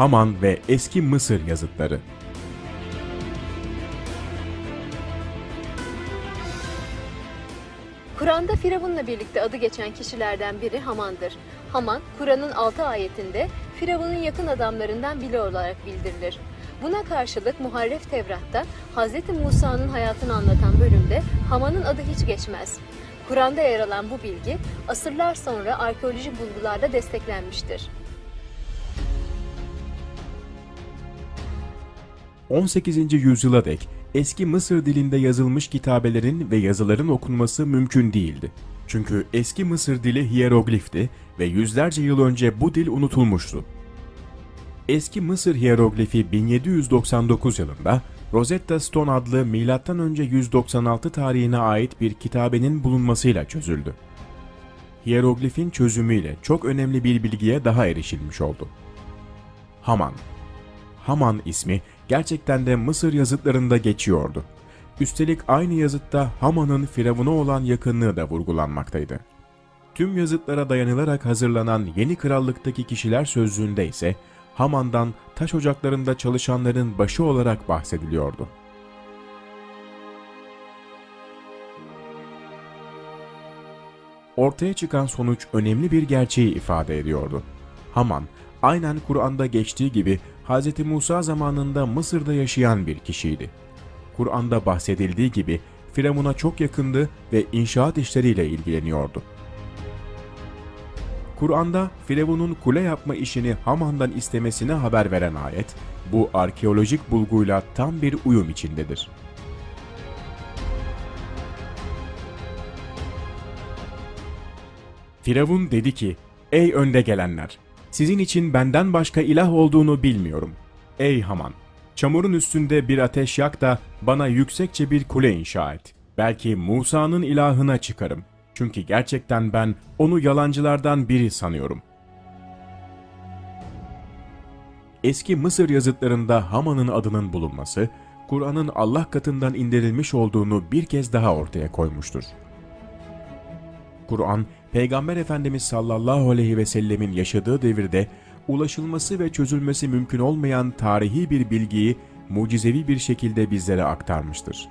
Haman ve Eski Mısır yazıtları. Kur'an'da Firavun'la birlikte adı geçen kişilerden biri Haman'dır. Haman, Kur'an'ın 6 ayetinde Firavun'un yakın adamlarından biri olarak bildirilir. Buna karşılık Muharref Tevrat'ta Hz. Musa'nın hayatını anlatan bölümde Haman'ın adı hiç geçmez. Kur'an'da yer alan bu bilgi asırlar sonra arkeolojik bulgularla desteklenmiştir. 18. yüzyıla dek eski Mısır dilinde yazılmış kitabelerin ve yazıların okunması mümkün değildi. Çünkü eski Mısır dili hiyeroglifti ve yüzlerce yıl önce bu dil unutulmuştu. Eski Mısır hiyeroglifi 1799 yılında Rosetta Stone adlı M.Ö. 196 tarihine ait bir kitabenin bulunmasıyla çözüldü. Hiyeroglifin çözümüyle çok önemli bir bilgiye daha erişilmiş oldu. Haman Haman ismi gerçekten de Mısır yazıtlarında geçiyordu. Üstelik aynı yazıtta Haman'ın Firavun'a olan yakınlığı da vurgulanmaktaydı. Tüm yazıtlara dayanılarak hazırlanan yeni krallıktaki kişiler sözlüğünde ise Haman'dan taş ocaklarında çalışanların başı olarak bahsediliyordu. Ortaya çıkan sonuç önemli bir gerçeği ifade ediyordu. Haman, aynen Kur'an'da geçtiği gibi Hz. Musa zamanında Mısır'da yaşayan bir kişiydi. Kur'an'da bahsedildiği gibi Firavun'a çok yakındı ve inşaat işleriyle ilgileniyordu. Kur'an'da Firavun'un kule yapma işini Haman'dan istemesine haber veren ayet, bu arkeolojik bulguyla tam bir uyum içindedir. Firavun dedi ki, Ey önde gelenler! Sizin için benden başka ilah olduğunu bilmiyorum. Ey Haman! Çamurun üstünde bir ateş yak da bana yüksekçe bir kule inşa et. Belki Musa'nın ilahına çıkarım. Çünkü gerçekten ben onu yalancılardan biri sanıyorum. Eski Mısır yazıtlarında Haman'ın adının bulunması, Kur'an'ın Allah katından indirilmiş olduğunu bir kez daha ortaya koymuştur. Kur'an, Peygamber Efendimiz sallallahu aleyhi ve sellemin yaşadığı devirde ulaşılması ve çözülmesi mümkün olmayan tarihi bir bilgiyi mucizevi bir şekilde bizlere aktarmıştır.